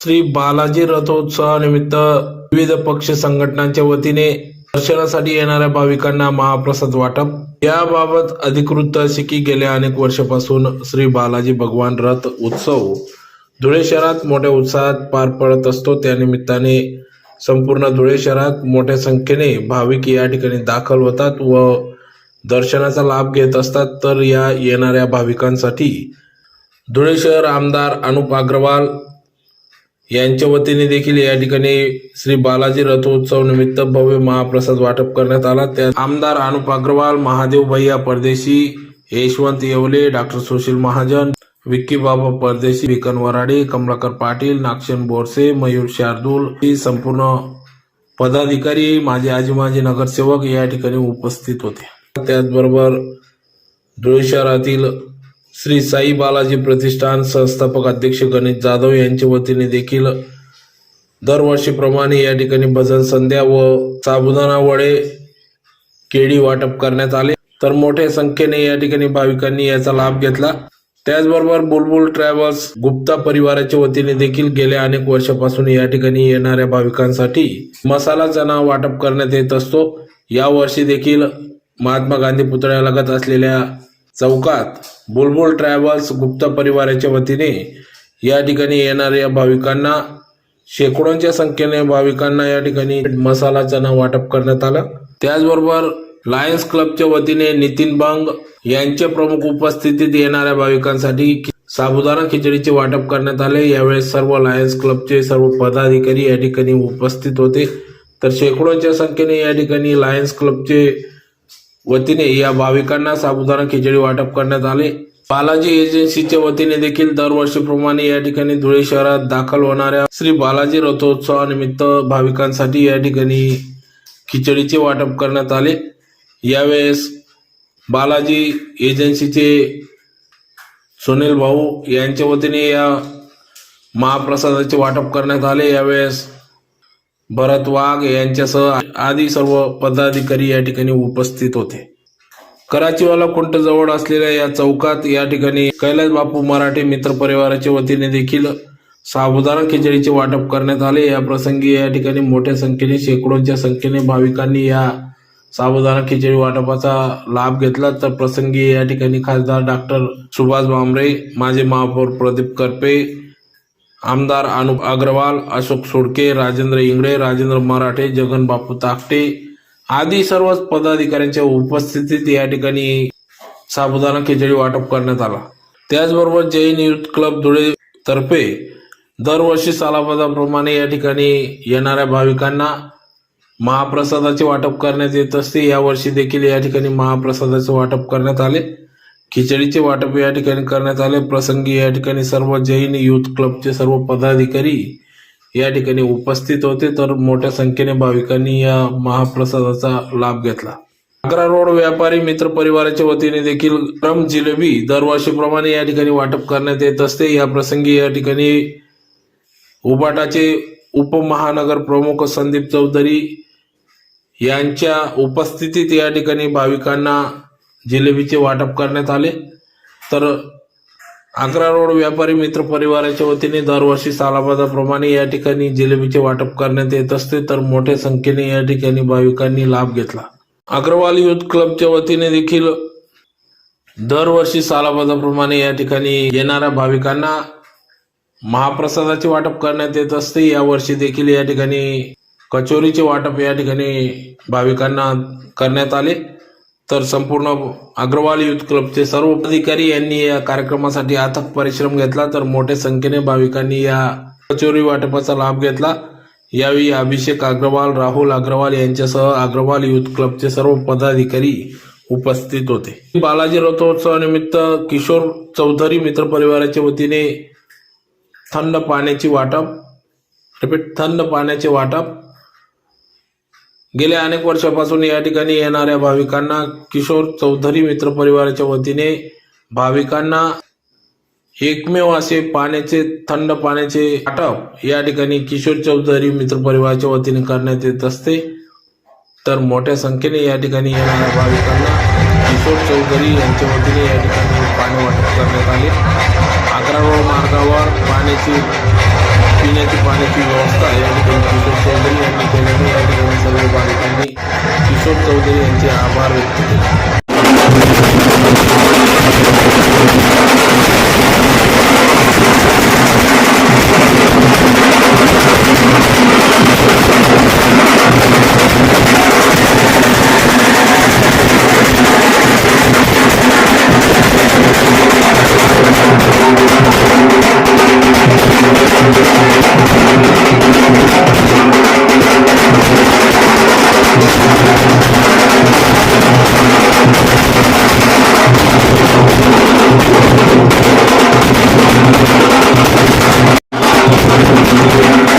श्री बालाजी रथोत्सवानिमित्त विविध पक्ष संघटनांच्या वतीने दर्शनासाठी येणाऱ्या भाविकांना महाप्रसाद वाटप. याबाबत अधिकृत असे की गेल्या अनेक वर्षापासून श्री बालाजी भगवान रथ उत्सव धुळे शहरात मोठ्या उत्साहात पार पडत असतो. त्यानिमित्ताने संपूर्ण धुळे शहरात मोठ्या संख्येने भाविक या ठिकाणी दाखल होतात व दर्शनाचा लाभ घेत असतात. तर या येणाऱ्या भाविकांसाठी धुळे शहर आमदार अनुप अग्रवाल यांच्या वतीने देखील या ठिकाणी श्री बालाजी रथोत्सव निमित्त भव्य महाप्रसाद वाटप करण्यात आला. त्यात आमदार अनुप अग्रवाल महादेव भैया परदेशी यशवंत येवले डॉक्टर सुशील महाजन विक्की बाबा परदेशी विकन वराडे कमलाकर पाटील नागशन बोरसे मयूर शार्दूल ही संपूर्ण पदाधिकारी माझे आजी माजी नगरसेवक या ठिकाणी उपस्थित होते. त्याचबरोबर धुळे शहरातील श्री साई बालाजी प्रतिष्ठान संस्थापक अध्यक्ष गणेश जाधव यांच्या वतीने देखील दरवर्षीप्रमाणे या ठिकाणी भजन संध्या व साबुदाणा वडे केळी वाटप करण्यात आले. तर मोठ्या संख्येने या ठिकाणी भाविकांनी याचा लाभ घेतला. त्याचबरोबर बुलबुल ट्रॅव्हल्स गुप्ता परिवाराच्या वतीने देखील गेल्या अनेक वर्षापासून या ठिकाणी येणाऱ्या भाविकांसाठी मसाला चणा वाटप करण्यात येत असतो. या वर्षी देखील महात्मा गांधी पुतळ्यालगत असलेल्या चौकात बुलबुल ट्रॅव्हल्स गुप्ता परिवाराच्या वतीने या ठिकाणी येणाऱ्या भाविकांना शेकडोंच्या संख्येने भाविकांना या ठिकाणी मसाला चना वाटप करण्यात आला. त्याचबरोबर लायन्स क्लबच्या वतीने नितीन बंग यांच्या प्रमुख उपस्थितीत येणाऱ्या भाविकांसाठी साबुदाणा खिचडीचे वाटप करण्यात आले. यावेळेस सर्व लायन्स क्लबचे सर्व पदाधिकारी या ठिकाणी उपस्थित होते. तर शेकडोंच्या संख्येने या ठिकाणी लायन्स क्लबचे वतीने या भाविकांना साबुदाणा खिचडी वाटप करण्यात आले. बालाजी एजन्सीच्या वतीने देखील दरवर्षीप्रमाणे या ठिकाणी धुळे शहरात दाखल होणाऱ्या श्री बालाजी रथोत्सवानिमित्त भाविकांसाठी या ठिकाणी खिचडीचे वाटप करण्यात आले. यावेळेस बालाजी एजन्सीचे सुनील भाऊ यांच्या वतीने या महाप्रसादाचे वाटप करण्यात आले. यावेळेस भरत वाघ यांच्यासह आदी सर्व पदाधिकारी या ठिकाणी उपस्थित होते. कराचीवाला कुंट जवळ असलेल्या या चौकात या ठिकाणी कैलास बापू मराठे मित्र परिवाराच्या वतीने देखील साबुदाणा खिचडीचे वाटप करण्यात आले. या प्रसंगी या ठिकाणी मोठ्या संख्येने शेकडोच्या संख्येने भाविकांनी या साबुदाणा खिचडी वाटपाचा लाभ घेतला. तर प्रसंगी या ठिकाणी खासदार डॉक्टर सुभाष भामरे माजी महापौर प्रदीप करपे आमदार अनुप अग्रवाल अशोक सोडके राजेंद्र इंगळे राजेंद्र मराठे जगन बापू ताकटे आदी सर्वच पदाधिकाऱ्यांच्या उपस्थितीत या ठिकाणी साबुदाना खिचडी वाटप करण्यात आला. त्याचबरोबर जैन युथ क्लब धुळे तर्फे दरवर्षी सालापदाप्रमाणे या ठिकाणी येणाऱ्या भाविकांना महाप्रसादाचे वाटप करण्यात येत असते. यावर्षी देखील या ठिकाणी महाप्रसादाचे वाटप करण्यात आले. खिचडीचे वाटप या ठिकाणी करण्यात आले. प्रसंगी या ठिकाणी सर्व जैन युथ क्लबचे सर्व पदाधिकारी या ठिकाणी उपस्थित होते. तर मोठ्या संख्येने भाविकांनी या महाप्रसादाचा लाभ घेतला. अकरा रोड व्यापारी मित्र परिवाराच्या वतीने देखील क्रम जिलेबी दरवर्षीप्रमाणे या ठिकाणी वाटप करण्यात येत असते. या प्रसंगी या ठिकाणी उबाटाचे उपमहानगर प्रमुख संदीप चौधरी यांच्या उपस्थितीत या ठिकाणी भाविकांना जिलेबीचे वाटप करण्यात आले. तर अकरा रोड व्यापारी मित्र परिवाराच्या वतीने दरवर्षी सालाबादाप्रमाणे या ठिकाणी जिलेबीचे वाटप करण्यात येत असते. तर मोठ्या संख्येने या ठिकाणी भाविकांनी लाभ घेतला. अग्रवाल युथ क्लबच्या वतीने देखील दरवर्षी सालाबादाप्रमाणे या ठिकाणी येणाऱ्या भाविकांना महाप्रसादाचे वाटप करण्यात येत असते. यावर्षी देखील या ठिकाणी कचोरीचे वाटप या ठिकाणी भाविकांना करण्यात आले. तर संपूर्ण अग्रवाल युथ क्लबचे सर्व अधिकारी यांनी या कार्यक्रमासाठी अथक परिश्रम घेतला. तर मोठ्या संख्येने भाविकांनी या कचोरी वाटपाचा लाभ घेतला. यावेळी अभिषेक अग्रवाल राहुल अग्रवाल यांच्यासह अग्रवाल युथ क्लबचे सर्व पदाधिकारी उपस्थित होते. बालाजी रथोत्सवानिमित्त किशोर चौधरी मित्र परिवाराच्या वतीने थंड पाण्याची वाटप रिपीट थंड पाण्याचे वाटप गेल्या अनेक वर्षापासून या ठिकाणी येणाऱ्या भाविकांना किशोर चौधरी मित्र परिवाराच्या वतीने भाविकांना एकमेव असे पाण्याचे थंड पाण्याचे वाटप या ठिकाणी किशोर चौधरी मित्र परिवाराच्या वतीने करण्यात येत असते. तर मोठ्या संख्येने या ठिकाणी येणाऱ्या भाविकांना किशोर चौधरी यांच्या वतीने या ठिकाणी पाणी वाटप करण्यात आले. अकरा मार्गावर पाण्याची पिण्याची पाण्याची व्यवस्था या ठिकाणी किशोर चौधरी किशोर चौधरी यांचे आभार व्यक्त केले Gracias.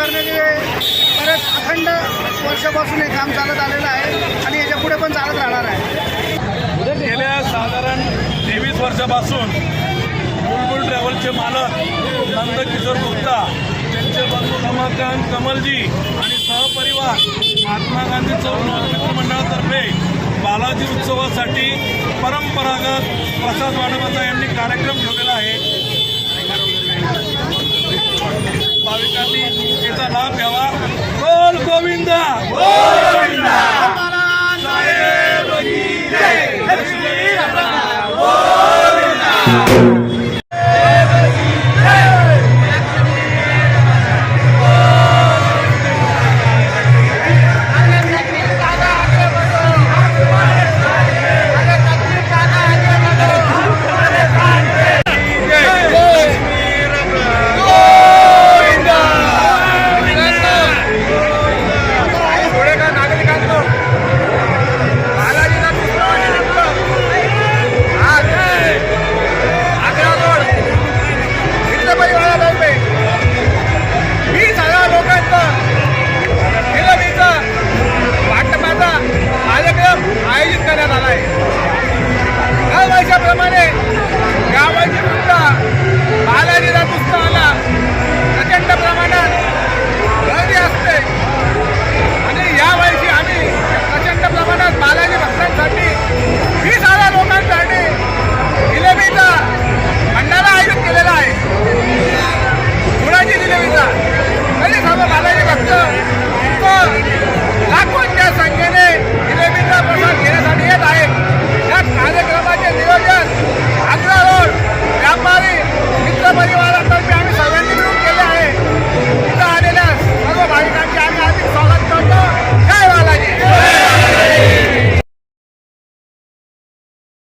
करण्याचे बरेच अखंड वर्षापासून हे काम चालत आलेलं आहे आणि याच्यापुढे पण चालत राहणार आहे. गेल्या साधारण तेवीस वर्षापासून बुलबुल ट्रॅव्हलचे मालक नंदकिशोर गुप्ता त्यांचे बंधू रमाकांत कमलजी आणि सहपरिवार महात्मा गांधी चौक मित्रमंडळातर्फे बालाजी उत्सवासाठी परंपरागत प्रसाद वाढवाचा यांनी कार्यक्रम ठेवलेला आहे. भाविकांनी त्याचा लाभ घ्यावा. बोल गोविंदा.